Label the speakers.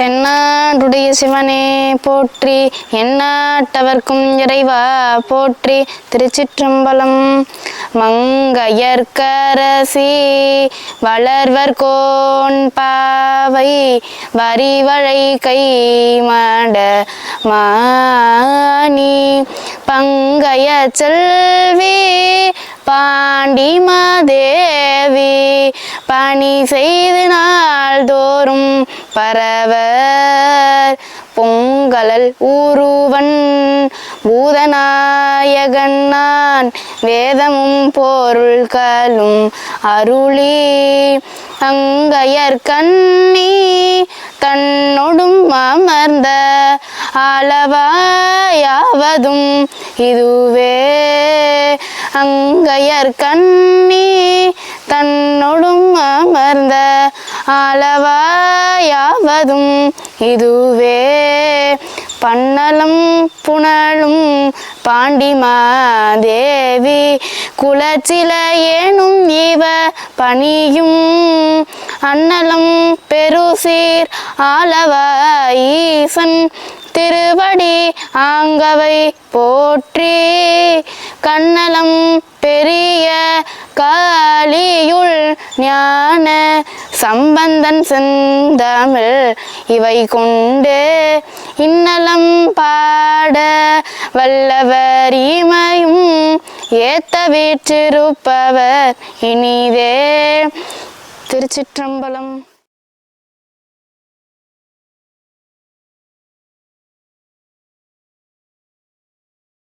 Speaker 1: தென்னாடுடைய சிவனே போற்றி எண்ணாட்டவர்க்கும் இறைவா போற்றி. திருச்சிற்றம்பலம் மங்கையர்க்கரசி வளர்வர் கோன் பாவை வரிவழை கை மாட மாணி. பங்கைய செல்வி பாண்டி மாதேவி பணி செய்து நாள்தோறும் பரவர். பொங்கலல் ஊருவன் பூதநாயகன் நான். வேதமும் பொருள்களும் அருளி அங்கையர் கண்ணி தன்னொடும் அமர்ந்த அளவாயாவதும் இதுவே. அங்கையர் கண்ணி தன்னொடும் அமர்ந்த அளவாயாவதும் இதுவே. பன்னலும் புனலும் பாண்டிமாதேவி குலச்சில ஏனும் இவ பணியும் அன்னலம் பெருசீர் ஆளவ ஈசன் திருவடி ஆங்கவை போற்றி கண்ணலம் பெரிய காளியுள் ஞான சம்பந்தன் செந்தமிழ் இவை கொண்டு இன்னலம் பாட வல்லவர் இமையும் ஏத்த வீற்றிருப்பவர் இனிதே. திருச்சிற்றம்பலம்.